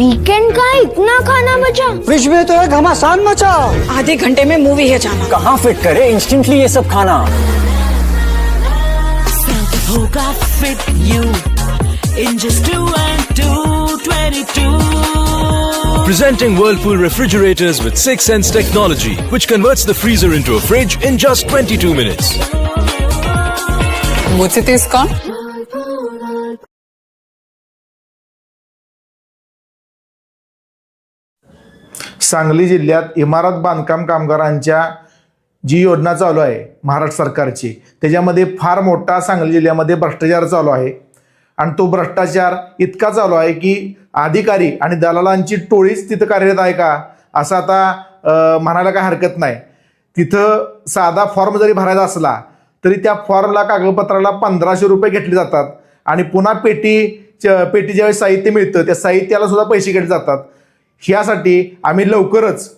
इनका इतना खाना बचा फ्रिज में तो है घमासान मचा आधे घंटे में मूवी है जाना कहाँ फिट करे इंस्टेंटली ये सब खाना होगा fit you in just two and two, 22. Presenting Whirlpool refrigerators with 6 Sense technology, which converts the freezer into a fridge in just 22 minutes. मुझसे तीस कौन सांगली जिल्ह्यात इमारत बांधकाम कामगारांच्या जी योजना चालू आहे महाराष्ट्र सरकारची त्याच्यामध्ये फार मोठा सांगली जिल्ह्यामध्ये भ्रष्टाचार चालू आहे. आणि तो भ्रष्टाचार इतका चालू आहे की अधिकारी आणि दलालांची टोळीच तिथं कार्यरत आहे का? असं आता म्हणायला काय हरकत नाही. तिथं साधा फॉर्म जरी भरायचा असला तरी त्या फॉर्मला कागदपत्राला पंधराशे रुपये घेतले जातात. आणि पुन्हा पेटी पेटी ज्यावेळेस साहित्य मिळतं त्या साहित्याला सुद्धा पैसे घेतले जातात. ह्यासाठी आम्ही लवकरच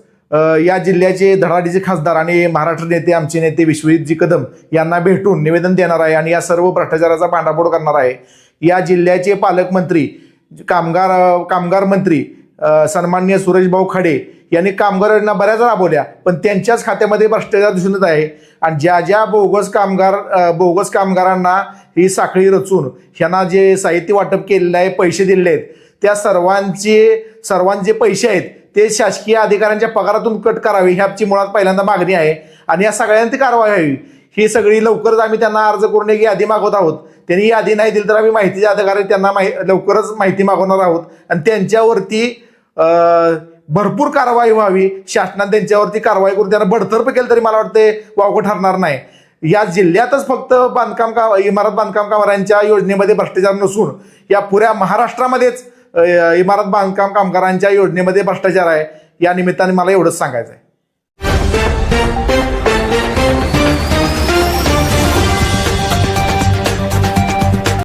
या जिल्ह्याचे धडाडीचे खासदार आणि महाराष्ट्र नेते आमचे नेते विश्वजितजी कदम यांना भेटून निवेदन देणार आहे आणि या सर्व भ्रष्टाचाराचा पांडापोड करणार आहे. या जिल्ह्याचे पालकमंत्री कामगार कामगार मंत्री सन्मान्य सन्माननीय सुरेशभाऊ खडे यांनी कामगार योजना बऱ्याच राबवल्या पण त्यांच्याच खात्यामध्ये भ्रष्टाचार दिसून येत आहे. आणि ज्या ज्या बोगस कामगार बोगस कामगारांना ही साखळी रचून ह्यांना जे साहित्य वाटप केलेलं आहे पैसे दिलेले आहेत त्या सर्वांचे सर्वांचे पैसे आहेत ते शासकीय अधिकाऱ्यांच्या पगारातून कट करावे ह्याची मुळात पहिल्यांदा मागणी आहे. आणि या सगळ्यांची कारवाई व्हावी. ही सगळी लवकरच आम्ही त्यांना अर्ज करून एक यादी मागवत आहोत. त्यांनी यादी नाही दिली तर आम्ही माहितीच्या अधिकारी त्यांना माहि लवकरच माहिती मागवणार आहोत. आणि त्यांच्यावरती भरपूर कारवाई व्हावी. शासनाने त्यांच्यावरती कारवाई करून त्यांना बडतर्फ केलं तरी मला वाटते वावगं ठरणार नाही. या जिल्ह्यातच फक्त बांधकाम काम इमारत बांधकाम कामगारांच्या योजनेमध्ये भ्रष्टाचार नसून या पुऱ्या महाराष्ट्रामध्येच इमारत बांधकाम कामगारांच्या योजनेमध्ये भ्रष्टाचार आहे. या निमित्ताने मला एवढंच सांगायचं आहे